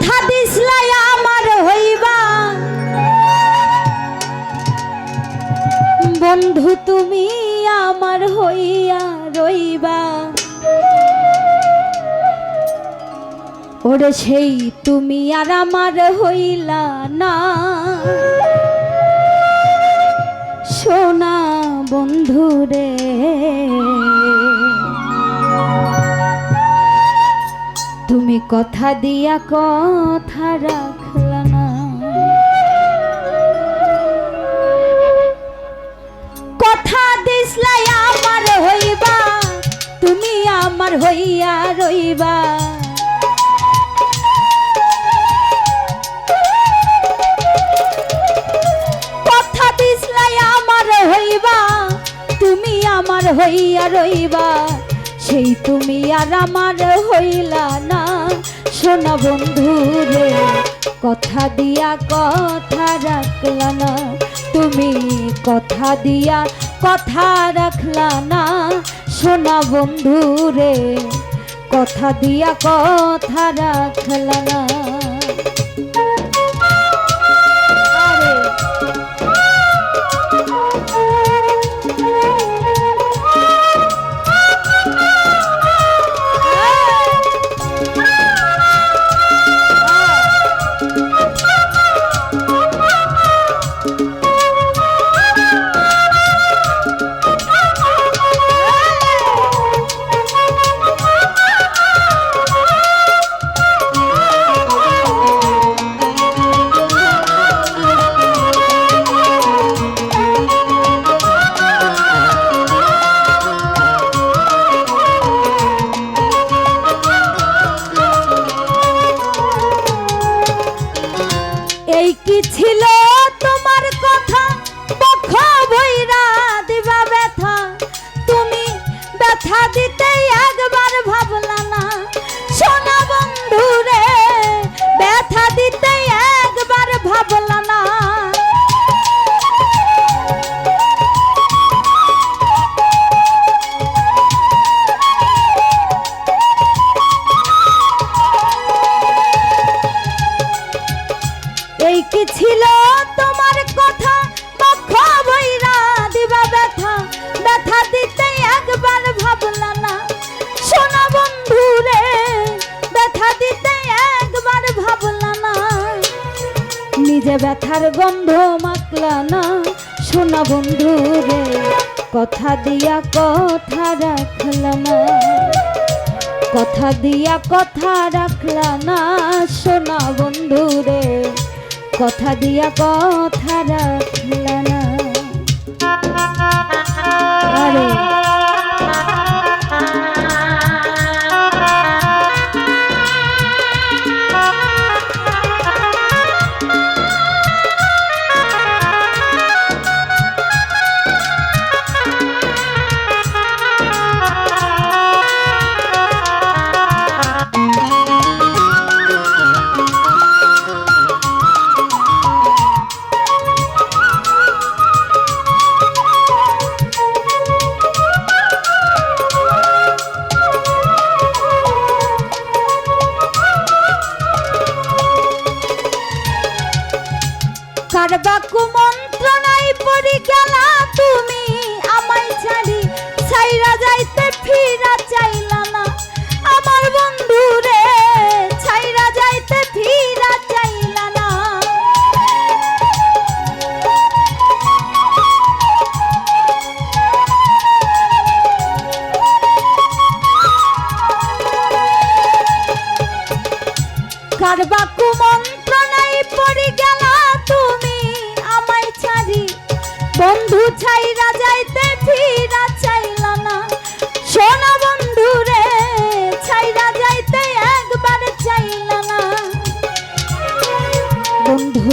কথা দিসলাই আমার হইবা। বন্ধু, তুমি আমার হইয়া রইবা। ওরে সেই, তুমি আর আমার হইলা না। সোনা বন্ধুরে তুমি কথা দিয়া কথা রাখলা না। কথা দিসলাই আমার হইবা, তুমি আমার হইয়া রইবা। কথা দিসলাই আমার হইবা, তুমি আমার হইয়া রইবা। সেই তুমি আর আমার হইলা না। সোনা বন্ধু রে কথা দিয়া কথা রাখলা না। তুমি কথা দিয়া কথা রাখলা না। সোনা বন্ধু রে কথা দিয়া কথা রাখলা না। ব্যথা দিতে ব্যথার গন্ধ মাকলা না। শোনা বন্ধু রে, কথা দিয়া কথা রাখলাম কথা দিয়া কথা রাখলা না, শোনা বন্ধু রে, কথা দিয়া কথা রাখলা না।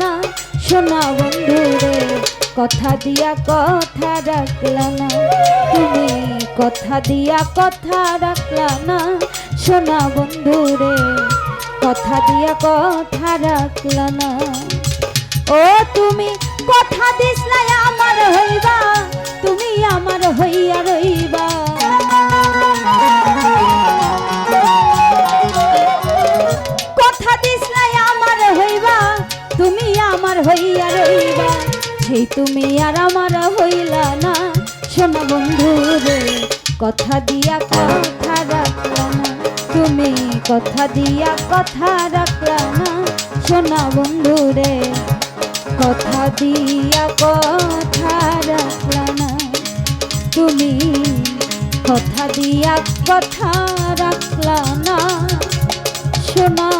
না সোনা বন্ধু রে কথা দিয়া কথা রাখলা না। তুমি কথা দিয়া কথা রাখলা না, সোনা বন্ধু রে কথা দিয়া কথা রাখলা না। ও তুমি, কথা দিসলাই আমার হইবা। হইয়া রইবা। সেই তুমি আর আমার হইলা না। শোনা বন্ধু রে, কথা দিয়া কথা রাখলা না। তুমি কথা দিয়া কথা রাখলা না। শোনা বন্ধু রে, কথা দিয়া কথা রাখলা তুমি কথা দিয়া কথা রাখলা না। সোনা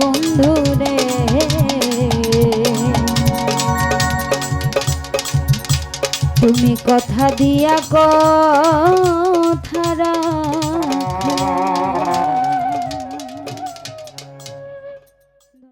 বন্ধু কথা দিয়া রাখলা